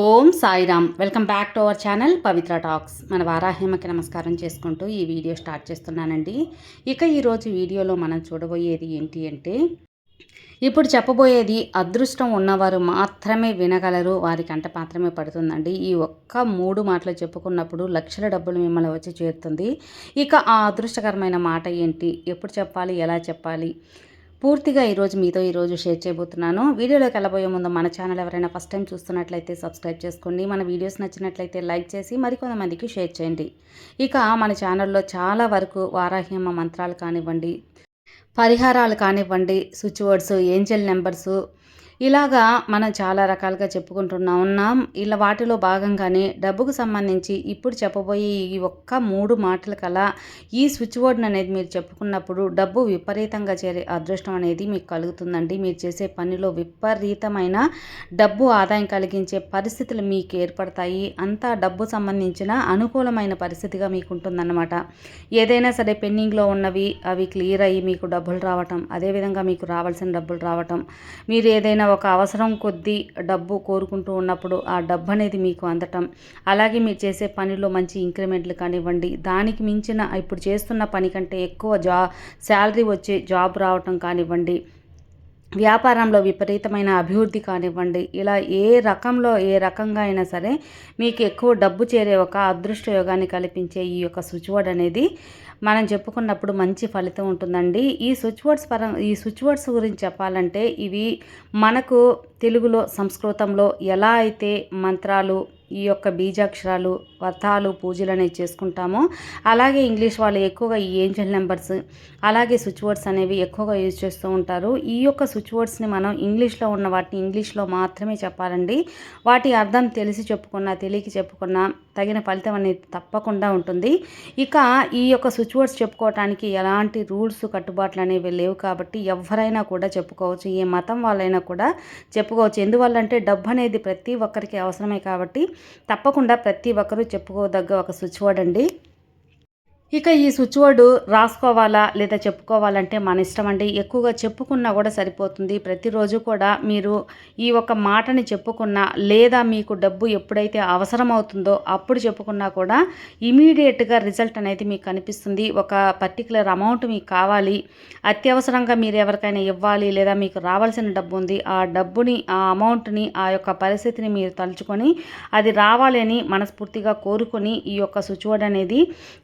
Om Sairam. Welcome back to our channel Pavitra talks. మన వారాహేమకి నమస్కారం చేసుకుంటూ ఈ వీడియో స్టార్ట్ చేస్తున్నానండి. ఇక ఈరోజు వీడియోలో మనం చూడబోయేది ఏంటి అంటే ఇప్పుడు చెప్పబోయేది అదృష్టం ఉన్నవారు మాత్రమే వినగలరు వారి కంట మాత్రమే పడుతుందండి. ఈ ఒక్క మూడు మాటలు చెప్పుకున్నప్పుడు లక్షల డబ్బులు మిమ్మల్ని వచ్చి చేరుతుంది. ఇక ఆ అదృష్టకరమైన మాట ఏంటి? ఎప్పుడు చెప్పాలి? ఎలా చెప్పాలి? పూర్తిగా ఈరోజు మీతో ఈరోజు షేర్ చేయబోతున్నాను. వీడియోలోకి వెళ్ళబోయే ముందు మన ఛానల్ ఎవరైనా ఫస్ట్ టైం చూస్తున్నట్లయితే సబ్స్క్రైబ్ చేసుకోండి. మన వీడియోస్ నచ్చినట్లయితే లైక్ చేసి మరికొంతమందికి షేర్ చేయండి. ఇక మన ఛానల్లో చాలా వరకు వారాహ్యమ మంత్రాలు కానివ్వండి పరిహారాలు కానివ్వండి స్విచ్ వర్డ్స్ ఏంజల్ నెంబర్సు ఇలాగా మనం చాలా రకాలుగా చెప్పుకుంటున్నా ఉన్నాం. ఇలా వాటిలో భాగంగానే డబ్బుకు సంబంధించి ఇప్పుడు చెప్పబోయే ఈ ఒక్క మూడు మాటల కల ఈ స్విచ్ బోర్డ్ అనేది మీరు చెప్పుకున్నప్పుడు డబ్బు విపరీతంగా చేరే అదృష్టం అనేది మీకు కలుగుతుందండి. మీరు చేసే పనిలో విపరీతమైన డబ్బు ఆదాయం కలిగించే పరిస్థితులు మీకు ఏర్పడతాయి. అంతా డబ్బు సంబంధించిన అనుకూలమైన పరిస్థితిగా మీకు ఉంటుందన్నమాట. ఏదైనా సరే పెండింగ్లో ఉన్నవి అవి క్లియర్ అయ్యి మీకు డబ్బులు రావటం అదేవిధంగా మీకు రావాల్సిన డబ్బులు రావటం మీరు ఏదైనా ఒక అవసరం కొద్దీ డబ్బు కోరుకుంటూ ఉన్నప్పుడు ఆ డబ్బు అనేది మీకు అందటం. అలాగే మీరు చేసే పనిలో మంచి ఇంక్రిమెంట్లు కానివ్వండి. దానికి మించిన ఇప్పుడు చేస్తున్న పని కంటే ఎక్కువ జా శాలరీ వచ్చే జాబ్ రావటం కానివ్వండి. వ్యాపారంలో విపరీతమైన అభివృద్ధి కానివ్వండి ఇలా ఏ రకంలో ఏ రకంగా అయినా సరే మీకు ఎక్కువ డబ్బు చేరే ఒక అదృష్ట యోగాన్ని కల్పించే ఈ యొక్క స్విచ్ బోర్డ్ అనేది మనం చెప్పుకున్నప్పుడు మంచి ఫలితం ఉంటుందండి. ఈ స్విచ్ వర్డ్స్ పరం ఈ స్విచ్ వర్డ్స్ గురించి చెప్పాలంటే ఇవి మనకు తెలుగులో సంస్కృతంలో ఎలా అయితే మంత్రాలు ఈ యొక్క బీజాక్షరాలు వ్రతాలు పూజలు అనేవి చేసుకుంటాము. అలాగే ఇంగ్లీష్ వాళ్ళు ఎక్కువగా ఈ ఏంజల్ నెంబర్స్ అలాగే స్విచ్ వర్డ్స్ అనేవి ఎక్కువగా యూజ్ చేస్తూ ఉంటారు. ఈ యొక్క స్విచ్ వర్డ్స్ని మనం ఇంగ్లీష్లో ఉన్న వాటిని ఇంగ్లీష్లో మాత్రమే చెప్పాలండి. వాటి అర్థం తెలిసి చెప్పుకున్నా తెలియక చెప్పుకున్నా తగిన ఫలితం అనేది తప్పకుండా ఉంటుంది. ఇక ఈ యొక్క స్విచ్ వర్డ్స్ చెప్పుకోవటానికి ఎలాంటి రూల్స్ కట్టుబాట్లు అనేవి లేవు కాబట్టి ఎవరైనా కూడా చెప్పుకోవచ్చు. ఏ మతం వాళ్ళైనా కూడా చెప్పుకోవచ్చు. ఎందువల్లంటే డబ్బు అనేది ప్రతి ఒక్కరికి అవసరమే కాబట్టి తప్పకుండా ప్రతి ఒక్కరూ చెప్పుకోదగ్గ ఒక స్విచ్ వర్డ్ అండి. ఇక ఈ స్విచ్ బోర్డు రాసుకోవాలా లేదా చెప్పుకోవాలంటే మన ఇష్టం అండి. ఎక్కువగా చెప్పుకున్నా కూడా సరిపోతుంది. ప్రతిరోజు కూడా మీరు ఈ ఒక మాటని చెప్పుకున్నా లేదా మీకు డబ్బు ఎప్పుడైతే అవసరం అవుతుందో అప్పుడు చెప్పుకున్నా కూడా ఇమీడియట్గా రిజల్ట్ అనేది మీకు కనిపిస్తుంది. ఒక పర్టికులర్ అమౌంట్ మీకు కావాలి. అత్యవసరంగా మీరు ఎవరికైనా ఇవ్వాలి లేదా మీకు రావాల్సిన డబ్బు ఉంది. ఆ డబ్బుని ఆ అమౌంట్ని ఆ యొక్క పరిస్థితిని మీరు తలుచుకొని అది రావాలి అని మనస్ఫూర్తిగా కోరుకొని ఈ యొక్క స్విచ్ బోర్డ్ అనేది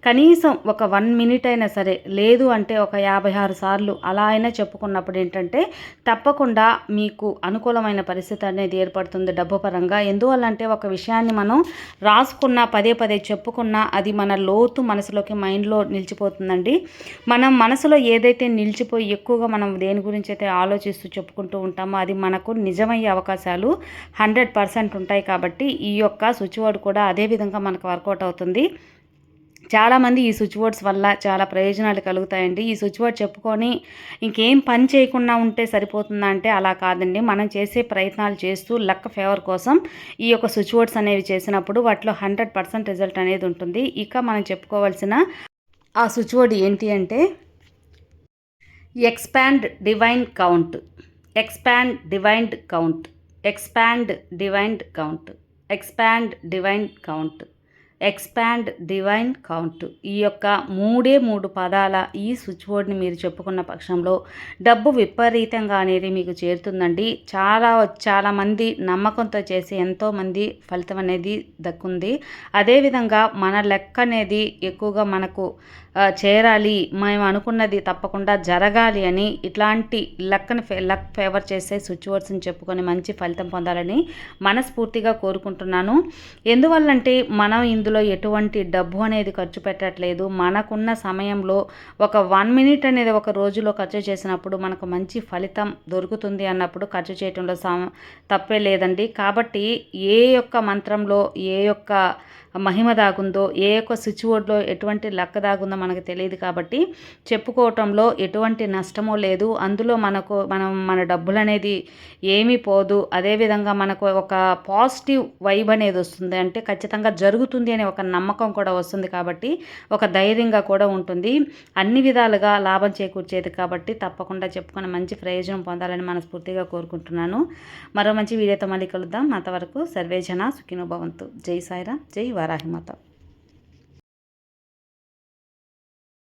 కనీసం ఒక వన్ మినిట్ అయినా సరే లేదు అంటే ఒక యాభై ఆరు సార్లు అలా అయినా చెప్పుకున్నప్పుడు ఏంటంటే తప్పకుండా మీకు అనుకూలమైన పరిస్థితి అనేది ఏర్పడుతుంది డబ్బు పరంగా ఎందువల్లంటే ఒక విషయాన్ని మనం రాసుకున్న పదే పదే చెప్పుకున్నా అది మన లోతు మనసులోకి మైండ్లో నిలిచిపోతుందండి. మనం మనసులో ఏదైతే నిలిచిపోయి ఎక్కువగా మనం దేని గురించి అయితే ఆలోచిస్తూ చెప్పుకుంటూ ఉంటామో అది మనకు నిజమయ్యే అవకాశాలు హండ్రెడ్ పర్సెంట్ ఉంటాయి కాబట్టి ఈ యొక్క స్విచ్ బోర్డ్ కూడా అదే విధంగా మనకు వర్కౌట్ అవుతుంది. చాలామంది ఈ స్విచ్ బోర్డ్స్ వల్ల చాలా ప్రయోజనాలు కలుగుతాయండి. ఈ స్విచ్ బోర్డ్ చెప్పుకొని ఇంకేం పని చేయకుండా ఉంటే సరిపోతుందా అంటే అలా కాదండి. మనం చేసే ప్రయత్నాలు చేస్తూ లక్ ఫేవర్ కోసం ఈ యొక్క స్విచ్ బోర్డ్స్ అనేవి చేసినప్పుడు వాటిలో హండ్రెడ్ పర్సెంట్ రిజల్ట్ అనేది ఉంటుంది. ఇక మనం చెప్పుకోవాల్సిన ఆ స్విచ్ బోర్డ్ ఏంటి అంటే expand divine count. Expand divined count. Expand divined count. Expand divine count. Expand divine count ఈ యొక్క మూడే మూడు పదాల ఈ స్విచ్ బోర్డ్ని మీరు చెప్పుకున్న పక్షంలో డబ్బు విపరీతంగా అనేది మీకు చేరుతుందండి. చాలా చాలామంది నమ్మకంతో చేసి ఎంతోమంది ఫలితం అనేది దక్కుంది. అదేవిధంగా మన లెక్క అనేది ఎక్కువగా మనకు చేరాలి. మేము అనుకున్నది తప్పకుండా జరగాలి అని ఇట్లాంటి లక్కని ఫే లక్ ఫేవర్ చేసే స్విచ్ బోర్డ్స్ని చెప్పుకొని మంచి ఫలితం పొందాలని మనస్ఫూర్తిగా కోరుకుంటున్నాను. ఎందువల్లంటే మనం ఇందు ఇందులో ఎటువంటి డబ్బు అనేది ఖర్చు పెట్టట్లేదు. మనకున్న సమయంలో ఒక వన్ మినిట్ అనేది ఒక రోజులో ఖర్చు చేసినప్పుడు మనకు మంచి ఫలితం దొరుకుతుంది అన్నప్పుడు ఖర్చు చేయటంలో తప్పే లేదండి. కాబట్టి ఏ యొక్క మంత్రంలో ఏ యొక్క మహిమ దాగుందో ఏ యొక్క స్విచ్ ఎటువంటి లక్క దాగుందో మనకు తెలియదు కాబట్టి చెప్పుకోవటంలో ఎటువంటి నష్టమో లేదు. అందులో మనకు మనం మన డబ్బులు అనేది ఏమీ పోదు. అదేవిధంగా మనకు ఒక పాజిటివ్ వైబ్ అనేది వస్తుంది. అంటే ఖచ్చితంగా జరుగుతుంది అనే ఒక నమ్మకం కూడా వస్తుంది కాబట్టి ఒక ధైర్యంగా కూడా ఉంటుంది. అన్ని విధాలుగా లాభం చేకూర్చేది కాబట్టి తప్పకుండా చెప్పుకొని మంచి ప్రయోజనం పొందాలని మనస్ఫూర్తిగా కోరుకుంటున్నాను. మరో మంచి వీడియోతో మళ్ళీ కలుద్దాం. అంతవరకు సర్వేజన సుఖినోభవంతు జై సాయిరా జై వారాహిమాత